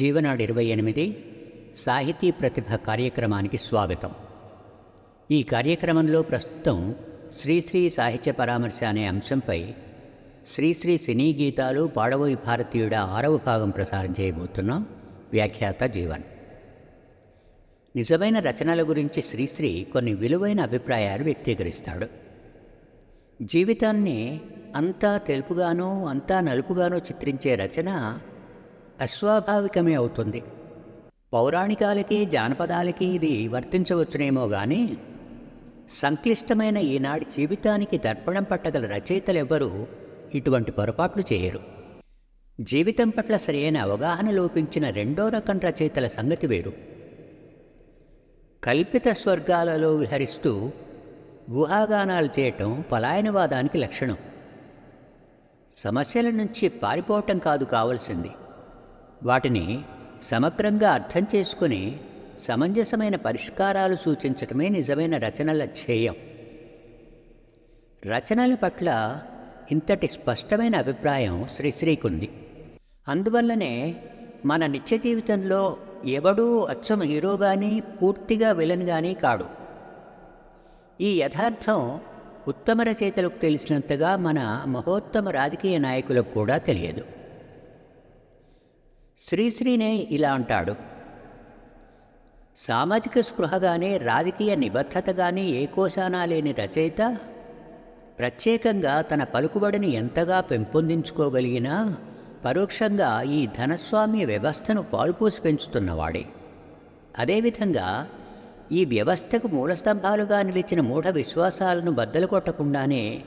జీవనాడు ఇరవై ఎనిమిది సాహితీ ప్రతిభ కార్యక్రమానికి స్వాగతం. ఈ కార్యక్రమంలో ప్రస్తుతం శ్రీశ్రీ సాహిత్య పరామర్శ అనే అంశంపై శ్రీశ్రీ సినీ గీతాలు పాడవోయి భారతీయుడ ఆరవ భాగం ప్రసారం చేయబోతున్నాం వ్యాఖ్యాత జీవన్. నిజమైన రచనల గురించి శ్రీశ్రీ కొన్ని విలువైన అభిప్రాయాలు వ్యక్తీకరిస్తాడు. జీవితాన్ని అంతా తెలుపుగానో అంతా నలుపుగానో చిత్రించే రచన అస్వాభావికమే అవుతుంది. పౌరాణికాలకి జానపదాలకి ఇది వర్తించవచ్చునేమో కానీ సంక్లిష్టమైన ఈనాటి జీవితానికి దర్పణం పట్టగల రచయితలెవ్వరూ ఇటువంటి పొరపాట్లు చేయరు. జీవితం పట్ల సరైన అవగాహన లోపించిన రెండో రకం రచయితల సంగతి వేరు. కల్పిత స్వర్గాలలో విహరిస్తూ గుహాగానాలు చేయటం పలాయనవాదానికి లక్షణం. సమస్యల నుంచి పారిపోవటం కాదు కావలసింది. వాటిని సమగ్రంగా అర్థం చేసుకుని సమంజసమైన పరిష్కారాలు సూచించటమే నిజమైన రచనల ధ్యేయం. రచనల పట్ల ఇంతటి స్పష్టమైన అభిప్రాయం శ్రీశ్రీకుంది అందువల్లనే మన నిత్య జీవితంలో ఎవడూ అచ్చం హీరో కానీ పూర్తిగా విలన్ కానీ కాడు. ఈ యథార్థం ఉత్తమ రచయితలకు తెలిసినంతగా మన మహోత్తమ రాజకీయ నాయకులకు కూడా తెలియదు. శ్రీశ్రీనే ఇలా అంటాడు. సామాజిక స్పృహగానే రాజకీయ నిబద్ధతగాని ఏకోశానా లేని రచయిత ప్రత్యేకంగా తన పలుకుబడిని ఎంతగా పెంపొందించుకోగలిగినా పరోక్షంగా ఈ ధనస్వామ్య వ్యవస్థను పాల్పోసి పెంచుతున్నవాడే. అదేవిధంగా ఈ వ్యవస్థకు మూలస్తంభాలుగా నిలిచిన మూఢ విశ్వాసాలను బద్దలు కొట్టకుండానే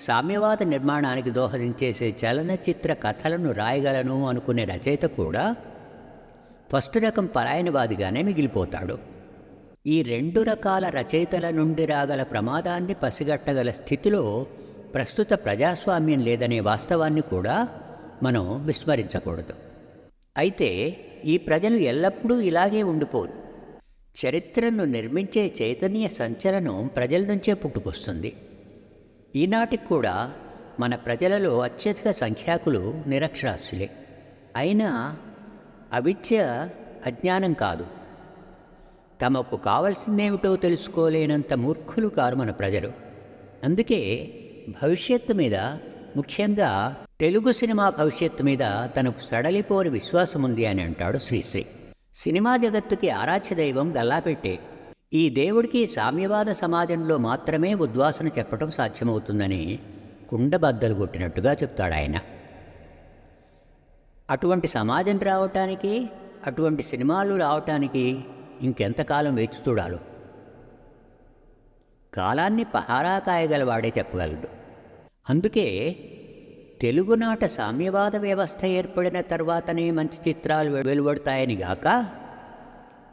సామ్యవాద నిర్మాణానికి దోహదం చేసే చలనచిత్ర కథలను రాయగలను అనుకునే రచయిత కూడా ఫస్ట్ రకం పరాయణవాదిగానే మిగిలిపోతాడు. ఈ రెండు రకాల రచయితల నుండి రాగల ప్రమాదాన్ని పసిగట్టగల స్థితిలో ప్రస్తుత ప్రజాస్వామ్యం లేదనే వాస్తవాన్ని కూడా మనం విస్మరించకూడదు. అయితే ఈ ప్రజలు ఎల్లప్పుడూ ఇలాగే ఉండిపోరు. చరిత్రను నిర్మించే చైతన్య సంచలనం ప్రజల నుంచే పుట్టుకొస్తుంది. ఈనాటికి కూడా మన ప్రజలలో అత్యధిక సంఖ్యాకులు నిరక్షరాస్యులే. అయినా అవిద్య అజ్ఞానం కాదు. తమకు కావలసిందేమిటో తెలుసుకోలేనంత మూర్ఖులు కారు మన ప్రజలు. అందుకే భవిష్యత్తు మీద ముఖ్యంగా తెలుగు సినిమా భవిష్యత్తు మీద తనకు సడలిపోని విశ్వాసం ఉంది అని అంటాడు శ్రీశ్రీ. సినిమా జగత్తుకి ఆరాధ్య దైవం గల్లాపెట్టే ఈ దేవుడికి సామ్యవాద సమాజంలో మాత్రమే ఉద్వాసన చెప్పడం సాధ్యమవుతుందని కుండబద్దలు కొట్టినట్టుగా చెప్తాడు ఆయన. అటువంటి సమాజం రావటానికి అటువంటి సినిమాలు రావటానికి ఇంకెంతకాలం వేచి చూడాలో? కాలాన్ని పహారా కాయగలవాడే చెప్పగలడు. అందుకే తెలుగునాట సామ్యవాద వ్యవస్థ ఏర్పడిన తర్వాతనే మంచి చిత్రాలు వెలువడతాయని గాక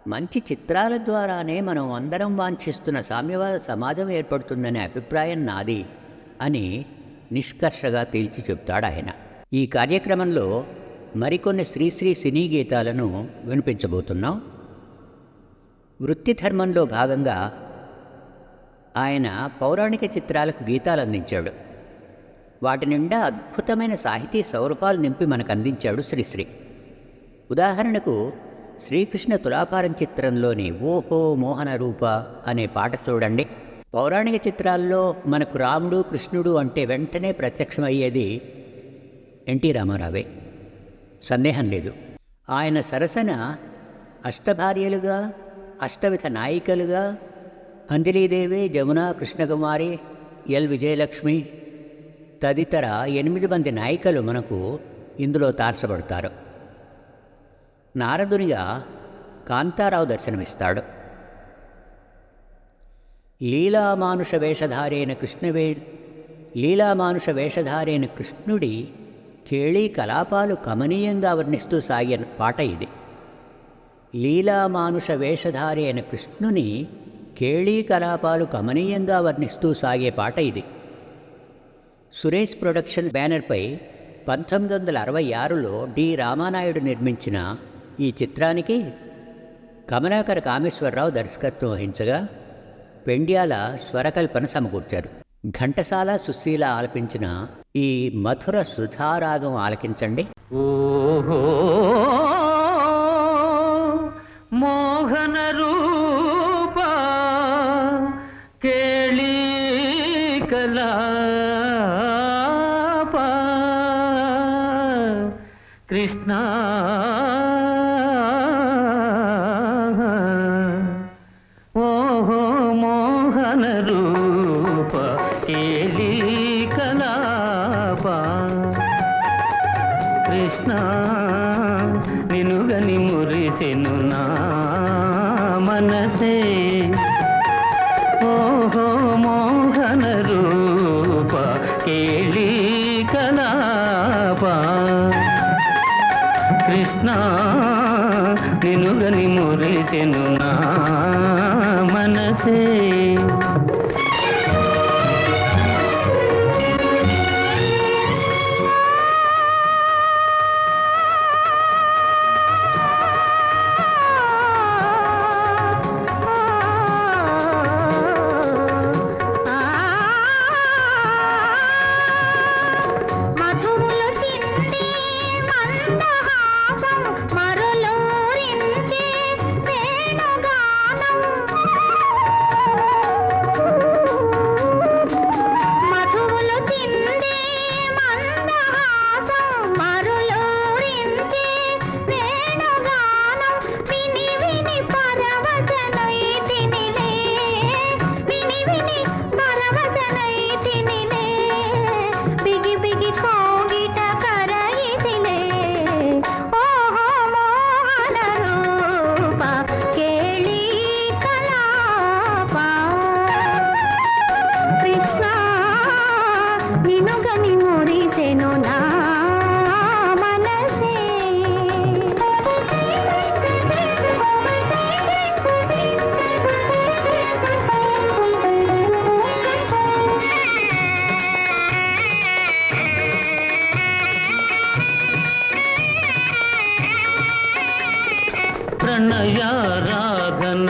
మంచి చిత్రాల ద్వారానే మనం అందరం వాంఛిస్తున్న సామ్యవాద సమాజం ఏర్పడుతుందనే అభిప్రాయం నాది అని నిష్కర్షగా తేల్చి చెప్తాడు ఆయన. ఈ కార్యక్రమంలో మరికొన్ని శ్రీశ్రీ సినీ గీతాలను వినిపించబోతున్నాం. వృత్తి ధర్మంలో భాగంగా ఆయన పౌరాణిక చిత్రాలకు గీతాలు అందించాడు వాటి నిండా అద్భుతమైన సాహితీ సౌరభాలు నింపి మనకు అందించాడు శ్రీశ్రీ ఉదాహరణకు శ్రీకృష్ణ తులాపారం చిత్రంలోని ఓహో మోహన రూప అనే పాట చూడండి. పౌరాణిక చిత్రాల్లో మనకు రాముడు కృష్ణుడు అంటే వెంటనే ప్రత్యక్షమయ్యేది ఎన్టీ రామారావే. సందేహం లేదు. ఆయన సరసన అష్టభార్యలుగా అష్టవిధ నాయికలుగా అంజలీదేవి జమున కృష్ణకుమారి ఎల్. విజయలక్ష్మి తదితర ఎనిమిది మంది నాయికలు మనకు ఇందులో తార్చబడతారు నారదునిగా కాంతారావు దర్శనమిస్తాడు. లీలామానుష వేషధారైన కృష్ణవే లీలామానుష వేషధారైన కృష్ణుడి కేళీ కలాపాలు కమనీయంగా వర్ణిస్తూ సాగే పాట ఇది. లీలామానుష వేషధారి అయిన కృష్ణుని కేళీ కలాపాలు కమనీయంగా వర్ణిస్తూ సాగే పాట ఇది. సురేష్ ప్రొడక్షన్ బ్యానర్పై పంతొమ్మిది వందల అరవై ఆరులో డి రామానాయుడు నిర్మించిన ఈ చిత్రానికి కమలాకర కామేశ్వరరావు దర్శకత్వం వహించగా పెండ్యాల స్వరకల్పన సమకూర్చారు. ఘంటసాల సుశీల ఆలపించిన ఈ మధుర సుధారాగం ఆలకించండి. ఓహో! మనసే ఓహో మోహన రూప కేళీ కలాపా. కృష్ణ నినుగని ప్రణయారాధన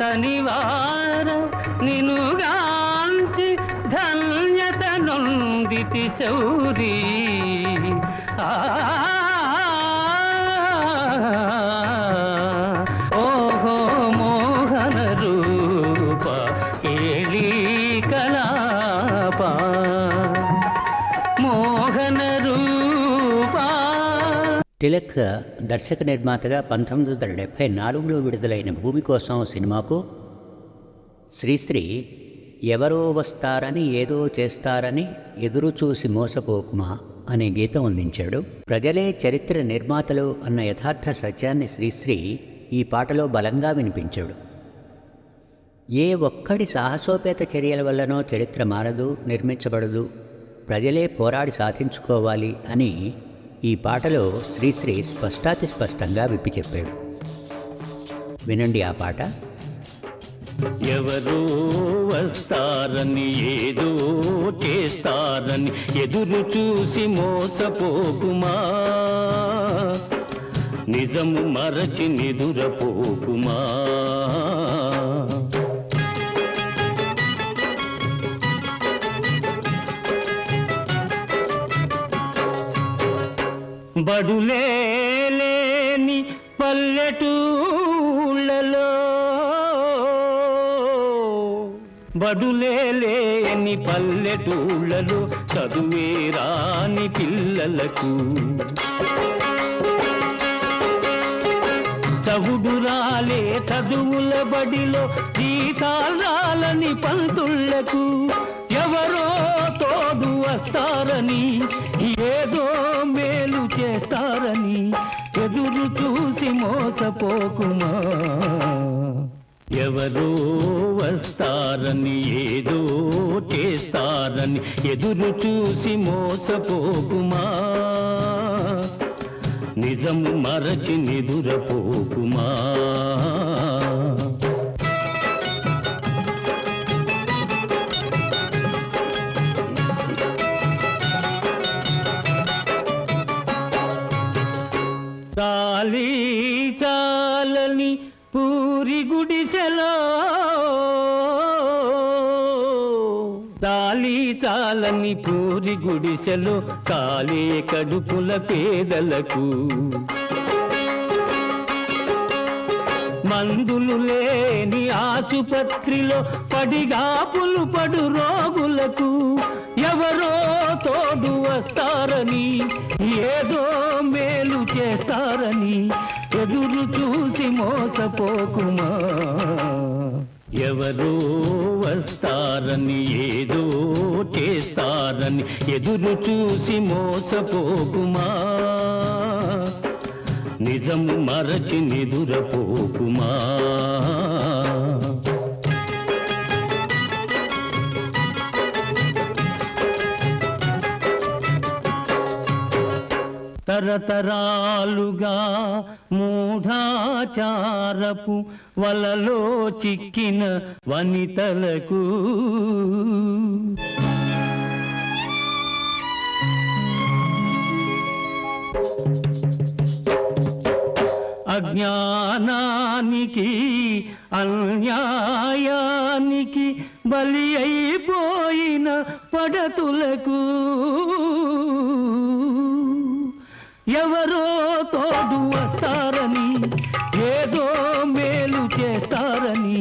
తనివార నినుగాంచి ధన్యత నొందితి చౌరీ. తిలక్ దర్శక నిర్మాతగా పంతొమ్మిది వందల డెబ్భై నాలుగులో విడుదలైన భూమి కోసం సినిమాకు శ్రీశ్రీ ఎవరో వస్తారని ఏదో చేస్తారని ఎదురు చూసి మోసపోకుమా అనే గీతం అందించాడు. ప్రజలే చరిత్ర నిర్మాతలు అన్న యథార్థ సత్యాన్ని శ్రీశ్రీ ఈ పాటలో బలంగా వినిపించాడు. ఏ ఒక్కడి సాహసోపేత చర్యల వల్లనో చరిత్ర మారదు నిర్మించబడదు. ప్రజలే పోరాడి సాధించుకోవాలి అని ఈ పాటలో శ్రీశ్రీ స్పష్టాతి స్పష్టంగా విప్పి చెప్పాడు. వినండి ఆ పాట. ఎవరో వస్తారని ఏదో చేస్తారని ఎదురు చూసి మోసపోకుమా? నిజము మరచి నిదురపోకుమా? బడులేని పల్లెటూళ్ళలో. బడులేని పల్లెటూళ్ళలో చదువే రాని పిల్లలకు. చవుడు రాలే చదువుల బడిలో జీతాలని పంతుళ్ళకు ఎవరో తోడు వస్తారని ఏదో మేలు చేస్తారని ఎదురు చూసి మోసపోకుమా? ఎవరో వస్తారని ఏదో చేస్తారని ఎదురు చూసి మోసపోకుమా? నిజము మరచి నిదురపోకుమా? చాలని పూరి గుడిసెలో చాలి చాలని పూరి గుడిసెలో కాలే కడుపుల పేదలకు. మందులు లేని ఆసుపత్రిలో పడిగాపులు పడు రోగులకు ఎవరో తోడు వస్తారని ఏదో మేలు చేస్తారని ఎదురు చూసి మోసపోకుమా? ఎవరో వస్తారని ఏదో చేస్తారని ఎదురు చూసి మోసపోకుమా? నిజము మరచి నిదురపోకుమా? తరతరాలుగా మూఢాచారపు వలలో చిక్కిన వనితలకు అజ్ఞానానికి అన్యాయానికి బలి అయిపోయిన పడతులకు ఎవరో తోడు వస్తారని ఏదో మేలు చేస్తారని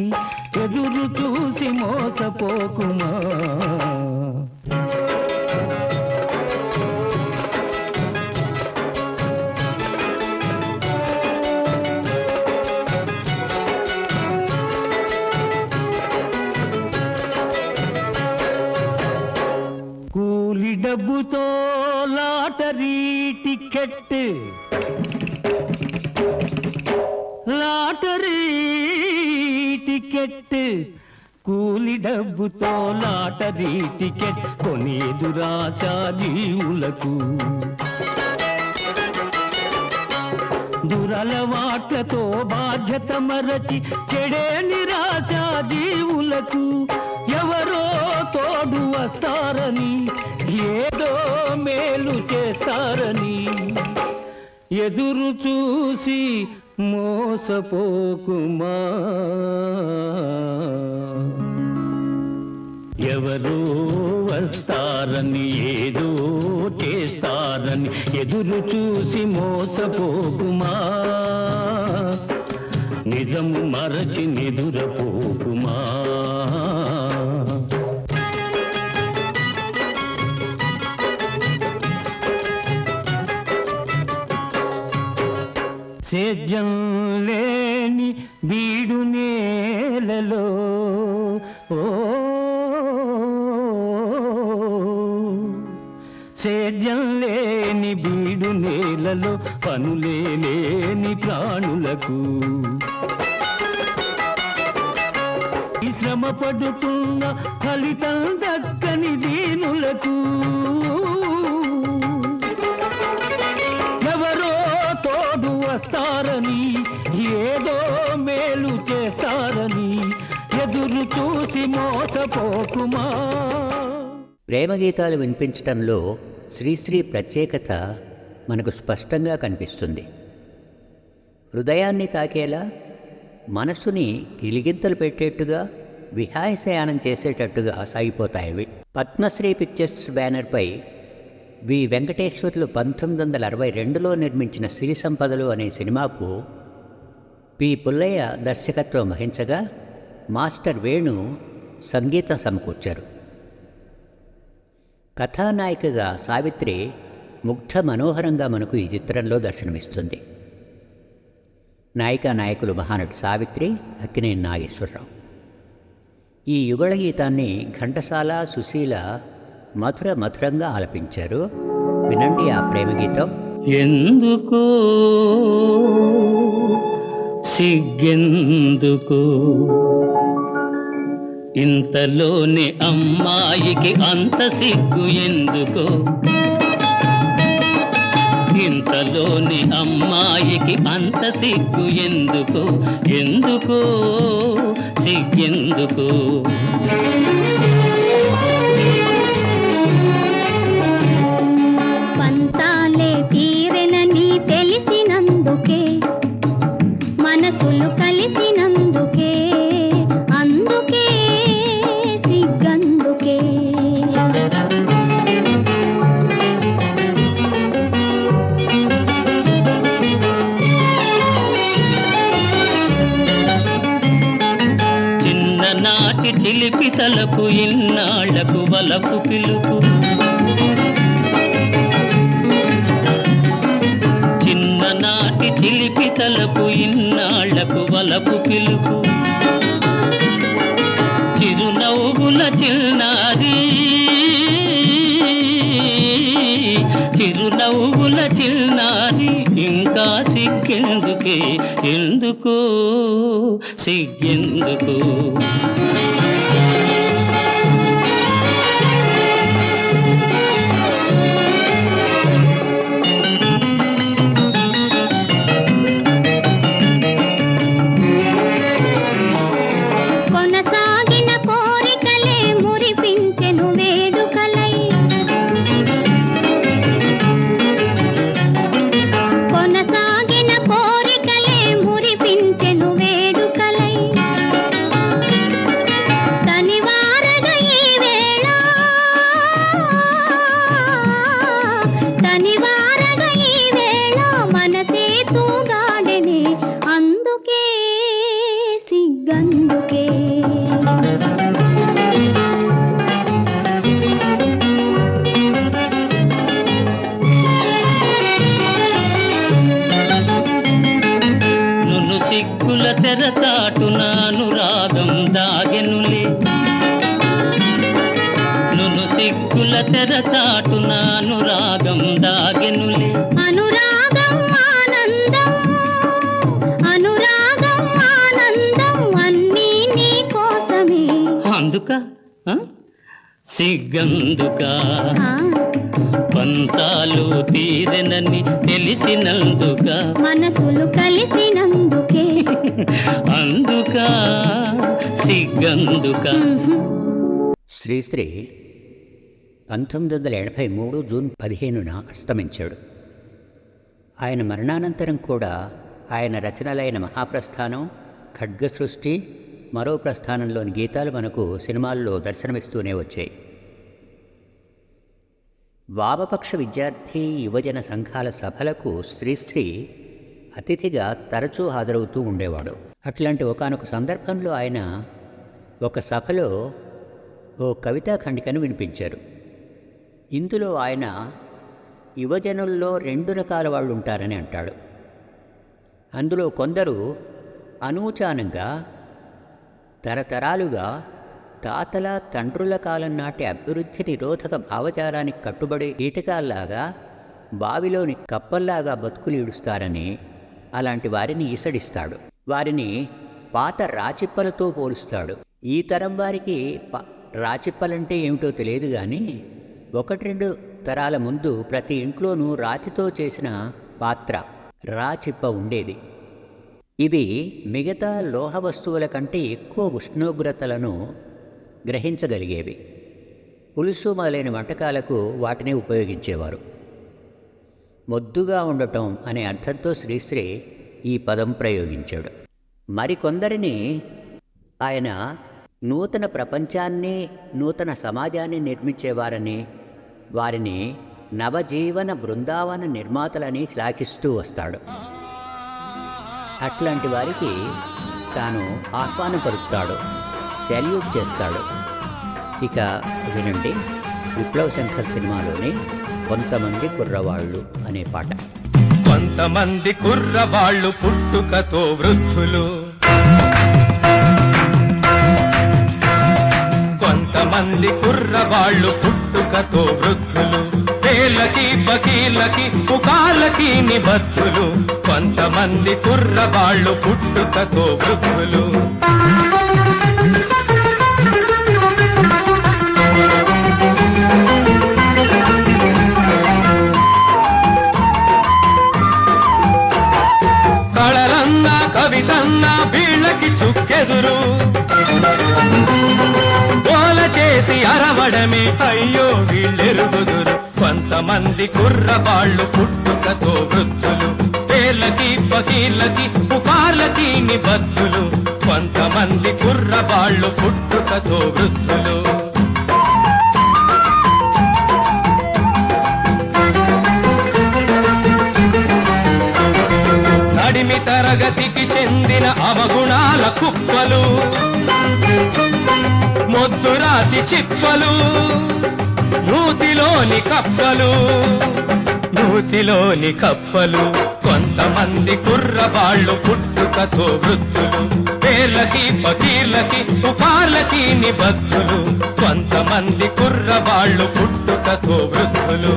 ఎదురు చూసి మోసపోకుమా? లాటరీ టికెట్ కొని దురాశా జీవులకు దురలవాట్లతో బాధ్యత మరచి చెడే నిరాశ జీవులకు ఎవరో తోడు వస్తారని ఏదో మేలు చేస్తారని ఎదురు చూసి మోసపోకుమా. ఎవరో వస్తారని ఏదో చేస్తారని ఎదురు చూసి మోసపోకుమా? నిజము మరచి నిదురపోకుమా? నేలలో పనులేని ప్రాణులకు. శ్రమ పడుతున్న ఫలితం దక్కని దీనులకు. ఎవరో తోడు వస్తారని ఏదో మేలు చేస్తారని ఎదురు చూసి మోసపోకుమా. ప్రేమ గీతాలు వినిపించటంలో శ్రీశ్రీ ప్రత్యేకత మనకు స్పష్టంగా కనిపిస్తుంది. హృదయాన్ని తాకేలా మనస్సుని గిలిగింతలు పెట్టేట్టుగా విహాయశయానం చేసేటట్టుగా సాగిపోతాయి పద్మశ్రీ పిక్చర్స్ బ్యానర్పై వి. వెంకటేశ్వర్లు పంతొమ్మిది వందల అరవై రెండులో నిర్మించిన సిరి సంపదలు అనే సినిమాకు పి. పుల్లయ్య దర్శకత్వం వహించగా మాస్టర్ వేణు సంగీతం సమకూర్చారు. కథానాయికగా సావిత్రి ముగ్ధ మనోహరంగా మనకు ఈ చిత్రంలో దర్శనమిస్తుంది. నాయికా నాయకులు మహానటి సావిత్రి అక్కినే నాగేశ్వరరావు. ఈ యుగళ గీతాన్ని ఘంటసాల సుశీల మధుర మధురంగా ఆలపించారు. వినండి ఆ ప్రేమ గీతం. ఎందుకు సిగ్గెందుకు? ఇంతలోనే అమ్మాయికి అంత సిగ్గు ఎందుకో? ఇంతలోని అమ్మాయికి అంత సిగ్గు ఎందుకు? ఎందుకో? సిగ్గెందుకు? పంతాలే తీ చిలిపి తలకు ఇన్నాళ్ళకు వలపు పిలుపు. చిన్ననాటి చిలిపి తలకు ఇన్నాళ్ళకు వలపు పిలుపు. చిరునవ్వుల చిన్నారి చిరునవ్వుల చిన్నారి ఇంకా సిక్కేందుకే? ఎందుకో సిగ్గెందుకు? సిగ్గందుక ఆ, పంతాలు తీరెనని తెలిసినందుక. మనసులు కలిసినందుకే. అందుక సిగ్గందుక. శ్రీశ్రీ పంతొమ్మిది వందల ఎనభై మూడు జూన్ పదిహేనున అస్తమించాడు. ఆయన మరణానంతరం కూడా ఆయన రచనలైన మహాప్రస్థానం ఖడ్గసృష్టి మరో ప్రస్థానంలోని గీతాలు మనకు సినిమాల్లో దర్శనమిస్తూనే వచ్చాయి. వామపక్ష విద్యార్థి యువజన సంఘాల సభలకు శ్రీశ్రీ అతిథిగా తరచూ హాజరవుతూ ఉండేవాడు. అట్లాంటి ఒకానొక సందర్భంలో ఆయన ఒక సభలో ఓ కవితా ఖండికను వినిపించారు. ఇందులో ఆయన యువజనుల్లో రెండు రకాల వాళ్ళు ఉంటారని అంటాడు. అందులో కొందరు అనూచానంగా తరతరాలుగా తాతల తండ్రుల కాలం నాటి అభివృద్ధి నిరోధక భావజాలానికి కట్టుబడి కీటకాల్లాగా బావిలోని కప్పల్లాగా బతుకులు ఈడుస్తారని అలాంటి వారిని ఈసడిస్తాడు. వారిని పాత రాచిప్పలతో పోలుస్తాడు. ఈ తరం వారికి ప రాచిప్పలంటే ఏమిటో తెలియదు కానీ ఒకటి రెండు తరాల ముందు ప్రతి ఇంట్లోనూ రాతితో చేసిన పాత్ర రాచిప్ప ఉండేది. ఇవి మిగతా లోహ వస్తువుల కంటే ఎక్కువ ఉష్ణోగ్రతలను గ్రహించగలిగేవి. పులుసు మొదలైన వంటకాలకు వాటిని ఉపయోగించేవారు. మొద్దుగా ఉండటం అనే అర్థంతో శ్రీశ్రీ ఈ పదం ప్రయోగించాడు. మరికొందరిని ఆయన నూతన ప్రపంచాన్ని నూతన సమాజాన్ని నిర్మించేవారని వారిని నవజీవన బృందావన నిర్మాతలని శ్లాఘిస్తూ వస్తాడు. అట్లాంటి వారికి తాను ఆహ్వానం పలుకుతాడు. సెల్యూట్ చేస్తాడు. ఇక వినండి విప్లవ శంకర్ సినిమాలోని కొంతమంది కుర్రవాళ్ళు అనే పాట. కొంతమంది కుర్రవాళ్ళు పుట్టుకతో వృద్ధులు. కొంతమంది కుర్రవాళ్ళు పుట్టుకతో వృద్ధులు. పేలకి బకీలకి పుకాలకి నిబద్ధులు. కొంతమంది కుర్రవాళ్ళు పుట్టుకతో వృద్ధులు. ఎదురు. గోల చేసి అరవడమే అయ్యో వీళ్ళెరుగుదురు కొంతమంది కుర్రవాళ్ళు పుట్టుకతో వృద్ధులు. పేర్లకి పకీళ్ళకి పుకార్లకి నిబద్ధులు. కొంతమంది కుర్రవాళ్ళు పుట్టుకతో వృద్ధులు. తరగతికి చెందిన అవగుణాల కుప్పలు మొద్దురాతి చిప్పలు నూతిలోని కప్పలు నూతిలోని కప్పలు. కొంతమంది కుర్రవాళ్ళు పుట్టుకతో వృద్ధులు పేర్లకి పకీర్లకి పుకార్లకి నిబద్ధులు. కొంతమంది కుర్రవాళ్ళు పుట్టుకతో వృద్ధులు.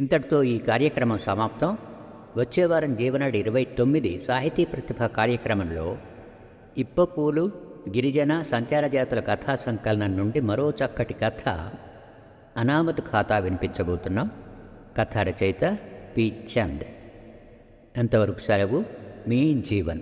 ఇంతటితో ఈ కార్యక్రమం సమాప్తం. వచ్చే వారం జీవనాడు ఇరవై తొమ్మిది సాహితీ ప్రతిభ కార్యక్రమంలో ఇప్పపూలు గిరిజన సంచార జాతుల కథా సంకలనం నుండి మరో చక్కటి కథ అనామత్ ఖాతా వినిపించబోతున్నాం. కథ రచయిత పి. చంద్. అంతవరకు సెలవు. మీ జీవన్.